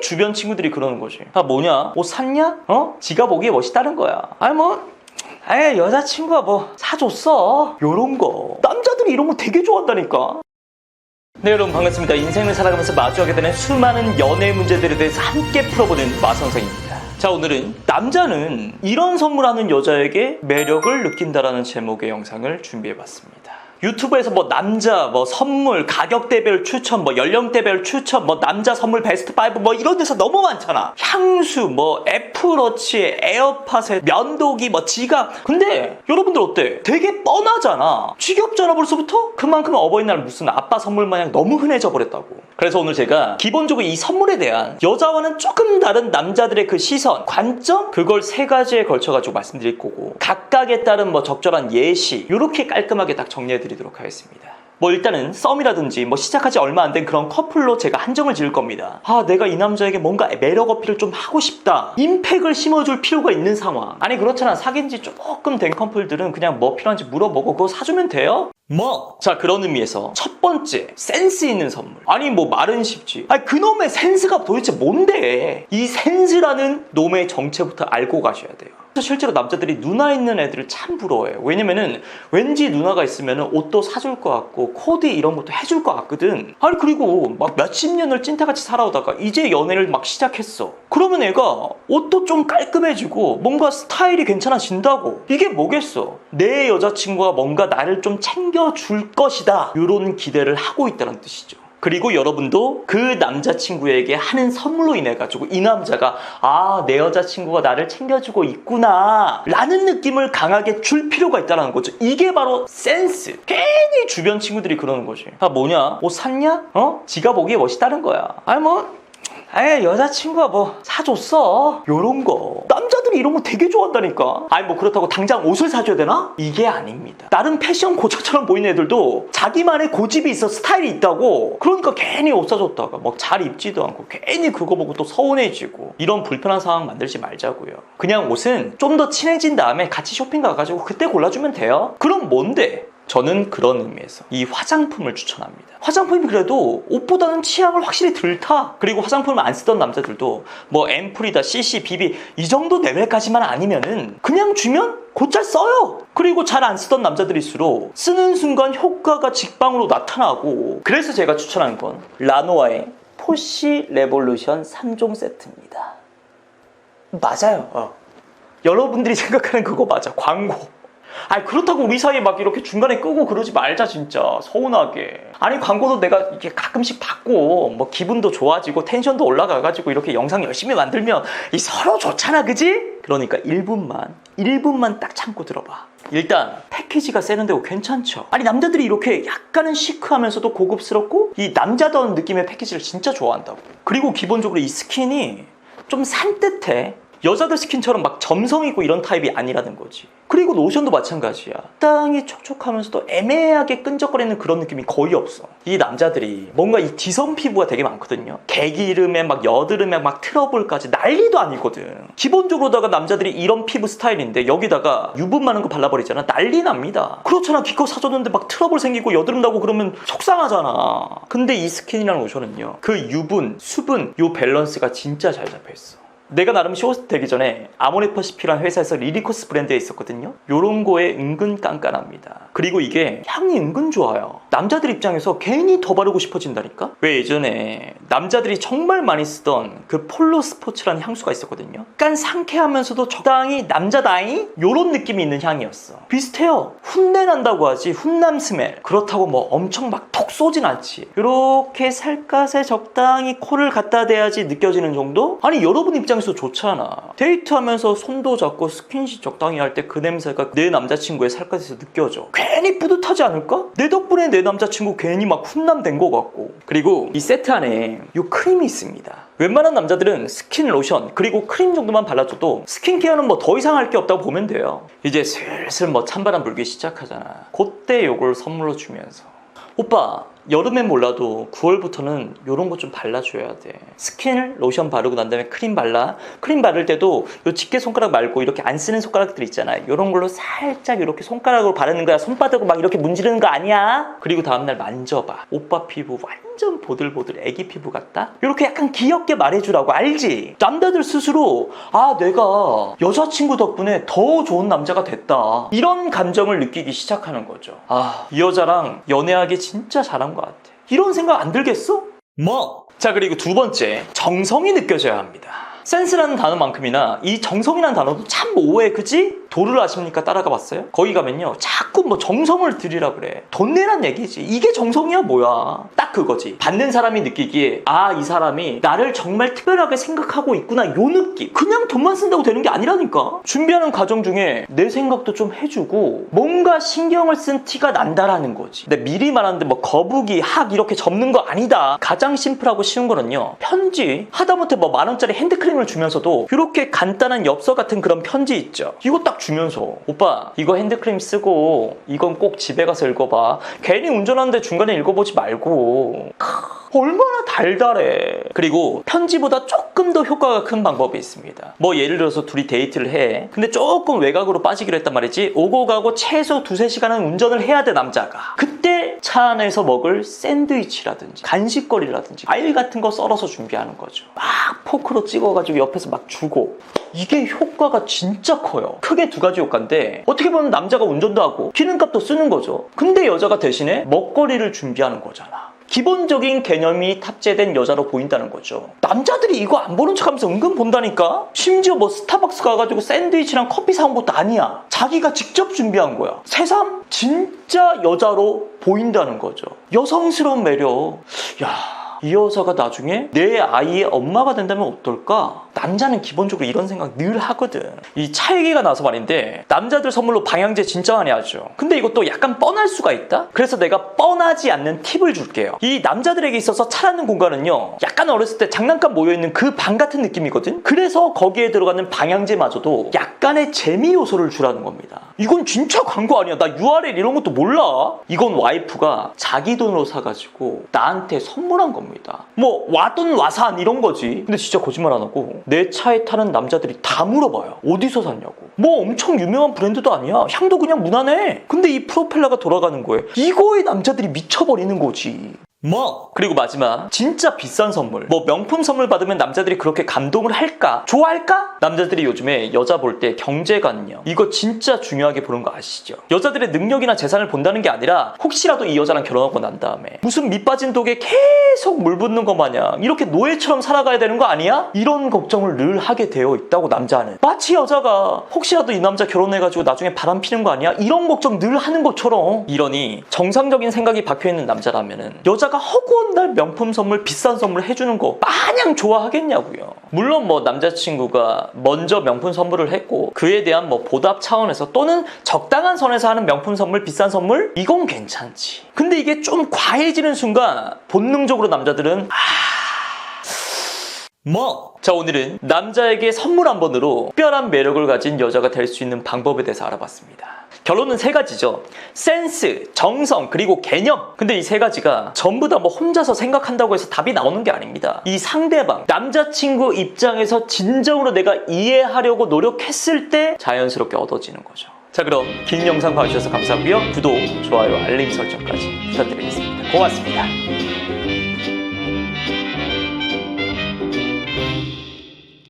주변 친구들이 그러는 거지. 아 뭐냐? 옷 샀냐? 어? 지가 보기에 멋있다는 거야. 아니 뭐. 에 여자친구가 뭐 사줬어 요런 거 남자들이 이런 거 되게 좋아한다니까 네 여러분 반갑습니다 인생을 살아가면서 마주하게 되는 수많은 연애 문제들에 대해서 함께 풀어보는 마선생입니다 자 오늘은 남자는 이런 선물하는 여자에게 매력을 느낀다라는 제목의 영상을 준비해봤습니다 유튜브에서 뭐 남자 뭐 선물 가격대별 추천 뭐 연령대별 추천 뭐 남자 선물 베스트 5뭐 이런 데서 너무 많잖아. 향수 뭐 애플워치 에어팟에 면도기 뭐 지갑. 근데 여러분들 어때? 되게 뻔하잖아. 지겹잖아 벌써부터 그만큼 어버이날 무슨 아빠 선물 마냥 너무 흔해져 버렸다고 그래서 오늘 제가 기본적으로 이 선물에 대한 여자와는 조금 다른 남자들의 그 시선 관점 그걸 세 가지에 걸쳐 가지고 말씀드릴 거고 각각에 따른 뭐 적절한 예시 이렇게 깔끔하게 딱 정리해 드리도록 하겠습니다. 뭐 일단은 썸이라든지 뭐 시작하지 얼마 안 된 그런 커플로 제가 한정을 지을 겁니다. 아 내가 이 남자에게 뭔가 매력 어필을 좀 하고 싶다. 임팩을 심어줄 필요가 있는 상황. 아니 그렇잖아 사귄 지 조금 된 커플들은 그냥 뭐 필요한지 물어보고 그거 사주면 돼요. 뭐? 자 그런 의미에서 첫 번째 센스 있는 선물. 아니 뭐 말은 쉽지. 아니 그놈의 센스가 도대체 뭔데? 이 센스라는 놈의 정체부터 알고 가셔야 돼요. 실제로 남자들이 누나 있는 애들을 참 부러워해요. 왜냐면은 왠지 누나가 있으면 옷도 사줄 것 같고 코디 이런 것도 해줄 것 같거든. 아니 그리고 막 몇십 년을 찐따같이 살아오다가 이제 연애를 막 시작했어. 그러면 애가 옷도 좀 깔끔해지고 뭔가 스타일이 괜찮아진다고. 이게 뭐겠어? 내 여자친구가 뭔가 나를 좀 챙겨줄 것이다. 이런 기대를 하고 있다는 뜻이죠. 그리고 여러분도 그 남자친구에게 하는 선물로 인해 가지고 이 남자가 아 내 여자친구가 나를 챙겨주고 있구나. 라는 느낌을 강하게 줄 필요가 있다는 거죠. 이게 바로 센스. 괜히 주변 친구들이 그러는 거지 아 뭐냐? 옷 샀냐? 어? 지가 보기에 멋있다는 거야. 아니 뭐 에 여자친구가 뭐 사줬어? 요런 거. 남자들이 이런 거 되게 좋아한다니까. 아니 뭐 그렇다고 당장 옷을 사줘야 되나? 이게 아닙니다. 나름 패션 고처처럼 보이는 애들도 자기만의 고집이 있어 스타일이 있다고. 그러니까 괜히 옷 사줬다가 뭐잘 입지도 않고 괜히 그거 보고 또 서운해지고 이런 불편한 상황 만들지 말자고요. 그냥 옷은 좀 더 친해진 다음에 같이 쇼핑 가가지고 그때 골라주면 돼요. 그럼 뭔데? 저는 그런 의미에서 이 화장품을 추천합니다. 화장품이 그래도 옷보다는 취향을 확실히 덜 타. 그리고 화장품을 안 쓰던 남자들도 뭐 앰플이다, CC, BB 이 정도 레벨까지만 아니면은 그냥 주면 곧잘 써요. 그리고 잘 안 쓰던 남자들일수록 쓰는 순간 효과가 직방으로 나타나고 그래서 제가 추천한 건 라노아의 포시 레볼루션 3종 세트입니다. 맞아요. 어. 여러분들이 생각하는 그거 맞아. 광고. 아니 그렇다고 우리 사이에 막 이렇게 중간에 끄고 그러지 말자 진짜. 서운하게. 아니 광고도 내가 이렇게 가끔씩 받고 뭐 기분도 좋아지고 텐션도 올라가가지고 이렇게 영상 열심히 만들면 이 서로 좋잖아 그지? 그러니까 1분만 1분만 딱 참고 들어봐. 일단 패키지가 세련되고 괜찮죠? 아니 남자들이 이렇게 약간은 시크하면서도 고급스럽고 이 남자다운 느낌의 패키지를 진짜 좋아한다고. 그리고 기본적으로 이 스킨이 좀 산뜻해 여자들 스킨처럼 막 점성 있고 이런 타입이 아니라는 거지. 그리고 로션도 마찬가지야. 땅이 촉촉하면서도 애매하게 끈적거리는 그런 느낌이 거의 없어. 이 남자들이 뭔가 이 지성 피부가 되게 많거든요. 개기름에 막 여드름에 막 트러블까지 난리도 아니거든. 기본적으로다가 남자들이 이런 피부 스타일인데 여기다가 유분 많은 거 발라버리잖아. 난리 납니다. 그렇잖아. 기껏 사줬는데 막 트러블 생기고 여드름 나고 그러면 속상하잖아. 근데 이 스킨이라는 로션은요. 그 유분, 수분 요 밸런스가 진짜 잘 잡혀있어. 내가 나름 쇼호스트 되기 전에 아모레퍼시피라는 회사에서 리리코스 브랜드에 있었거든요. 요런 거에 은근 깐깐합니다. 그리고 이게 향이 은근 좋아요. 남자들 입장에서 괜히 더 바르고 싶어진다니까? 왜 예전에 남자들이 정말 많이 쓰던 그 폴로 스포츠라는 향수가 있었거든요. 약간 상쾌하면서도 적당히 남자다이 요런 느낌이 있는 향이었어. 비슷해요. 훈내 난다고 하지 훈남 스멜. 그렇다고 뭐 엄청 막 톡 쏘진 않지. 요렇게 살갗에 적당히 코를 갖다 대야지 느껴지는 정도? 아니 여러분 입장 에서 좋잖아. 데이트하면서 손도 잡고 스킨십 적당히 할 때 그 냄새가 내 남자친구의 살갗에서 느껴져. 괜히 뿌듯하지 않을까? 내 덕분에 내 남자친구 괜히 막 훈남 된 것 같고. 그리고 이 세트 안에 요 크림이 있습니다. 웬만한 남자들은 스킨 로션 그리고 크림 정도만 발라줘도 스킨케어는 뭐 더 이상 할 게 없다고 보면 돼요. 이제 슬슬 뭐 찬바람 불기 시작하잖아. 그때 요걸 선물로 주면서 오빠 여름엔 몰라도 9월부터는 이런 거 좀 발라줘야 돼. 스킨 로션 바르고 난 다음에 크림 발라. 크림 바를 때도 요 집게 손가락 말고 이렇게 안 쓰는 손가락들 있잖아요. 이런 걸로 살짝 이렇게 손가락으로 바르는 거야. 손바닥으로 막 이렇게 문지르는 거 아니야. 그리고 다음날 만져봐. 오빠 피부 완전 완전 보들보들 애기 피부 같다? 이렇게 약간 귀엽게 말해주라고 알지? 남자들 스스로 아 내가 여자친구 덕분에 더 좋은 남자가 됐다 이런 감정을 느끼기 시작하는 거죠 아 이 여자랑 연애하기 진짜 잘한 것 같아 이런 생각 안 들겠어? 뭐? 자 그리고 두 번째 정성이 느껴져야 합니다 센스라는 단어만큼이나 이 정성이라는 단어도 참 모호해 그지? 도를 아십니까? 따라가 봤어요? 거기 가면요 자꾸 뭐 정성을 들이라 그래. 돈 내란 얘기지. 이게 정성이야 뭐야? 딱 그거지. 받는 사람이 느끼기에 아 이 사람이 나를 정말 특별하게 생각하고 있구나 요 느낌. 그냥 돈만 쓴다고 되는 게 아니라니까. 준비하는 과정 중에 내 생각도 좀 해주고 뭔가 신경을 쓴 티가 난다라는 거지. 근데 미리 말하는데 뭐 거북이 학 이렇게 접는 거 아니다. 가장 심플하고 쉬운 거는요 편지. 하다못해 뭐 만원짜리 핸드크림을 주면서도 이렇게 간단한 엽서 같은 그런 편지 있죠. 이거 딱 주면서 오빠 이거 핸드크림 쓰고 이건 꼭 집에 가서 읽어봐. 괜히 운전하는데 중간에 읽어보지 말고. 크, 얼마나 달달해. 그리고 편지보다 조금 더 효과가 큰 방법이 있습니다. 뭐 예를 들어서 둘이 데이트를 해. 근데 조금 외곽으로 빠지기로 했단 말이지. 오고 가고 최소 두세 시간은 운전을 해야 돼 남자가. 그때 차 안에서 먹을 샌드위치라든지 간식거리라든지 과일 같은 거 썰어서 준비하는 거죠. 막 포크로 찍어가지고 옆에서 막 주고. 이게 효과가 진짜 커요. 크게 두 가지 효과인데 어떻게 보면 남자가 운전도 하고 기름값도 쓰는 거죠. 근데 여자가 대신에 먹거리를 준비하는 거잖아 기본적인 개념이 탑재된 여자로 보인다는 거죠. 남자들이 이거 안 보는 척하면서 은근 본다니까. 심지어 뭐 스타벅스 가가지고 샌드위치랑 커피 사온 것도 아니야. 자기가 직접 준비한 거야. 새삼 진짜 여자로 보인다는 거죠. 여성스러운 매력. 야. 이 여자가 나중에 내 아이의 엄마가 된다면 어떨까? 남자는 기본적으로 이런 생각 늘 하거든. 이 차 얘기가 나서 말인데 남자들 선물로 방향제 진짜 많이 하죠. 근데 이것도 약간 뻔할 수가 있다? 그래서 내가 뻔하지 않는 팁을 줄게요. 이 남자들에게 있어서 차라는 공간은요. 약간 어렸을 때 장난감 모여있는 그 방 같은 느낌이거든? 그래서 거기에 들어가는 방향제마저도 약간의 재미 요소를 주라는 겁니다. 이건 진짜 광고 아니야. 나 URL 이런 것도 몰라. 이건 와이프가 자기 돈으로 사가지고 나한테 선물한 겁니다. 뭐 와돈 와산 이런 거지. 근데 진짜 거짓말 안 하고 내 차에 타는 남자들이 다 물어봐요. 어디서 샀냐고. 뭐 엄청 유명한 브랜드도 아니야. 향도 그냥 무난해. 근데 이 프로펠러가 돌아가는 거에 이거에 남자들이 미쳐버리는 거지. 뭐? 그리고 마지막. 진짜 비싼 선물. 뭐 명품 선물 받으면 남자들이 그렇게 감동을 할까? 좋아할까? 남자들이 요즘에 여자 볼 때 경제관념. 이거 진짜 중요하게 보는 거 아시죠? 여자들의 능력이나 재산을 본다는 게 아니라 혹시라도 이 여자랑 결혼하고 난 다음에 무슨 밑 빠진 독에 계속 물 붓는 것 마냥 이렇게 노예처럼 살아가야 되는 거 아니야? 이런 걱정을 늘 하게 되어 있다고 남자는. 마치 여자가 혹시라도 이 남자 결혼해가지고 나중에 바람 피는 거 아니야? 이런 걱정 늘 하는 것처럼. 이러니 정상적인 생각이 박혀있는 남자라면은 여자가 허구한 날 명품 선물 비싼 선물 해주는 거 마냥 좋아하겠냐고요. 물론 뭐 남자친구가 먼저 명품 선물을 했고 그에 대한 뭐 보답 차원에서 또는 적당한 선에서 하는 명품 선물 비싼 선물 이건 괜찮지. 근데 이게 좀 과해지는 순간 본능적으로 남자들은 뭐? 자, 오늘은 남자에게 선물 한 번으로 특별한 매력을 가진 여자가 될 수 있는 방법에 대해서 알아봤습니다. 결론은 세 가지죠. 센스, 정성, 그리고 개념. 근데 이 세 가지가 전부 다 뭐 혼자서 생각한다고 해서 답이 나오는 게 아닙니다. 이 상대방, 남자친구 입장에서 진정으로 내가 이해하려고 노력했을 때 자연스럽게 얻어지는 거죠. 자, 그럼 긴 영상 봐주셔서 감사하고요. 구독, 좋아요, 알림 설정까지 부탁드리겠습니다. 고맙습니다.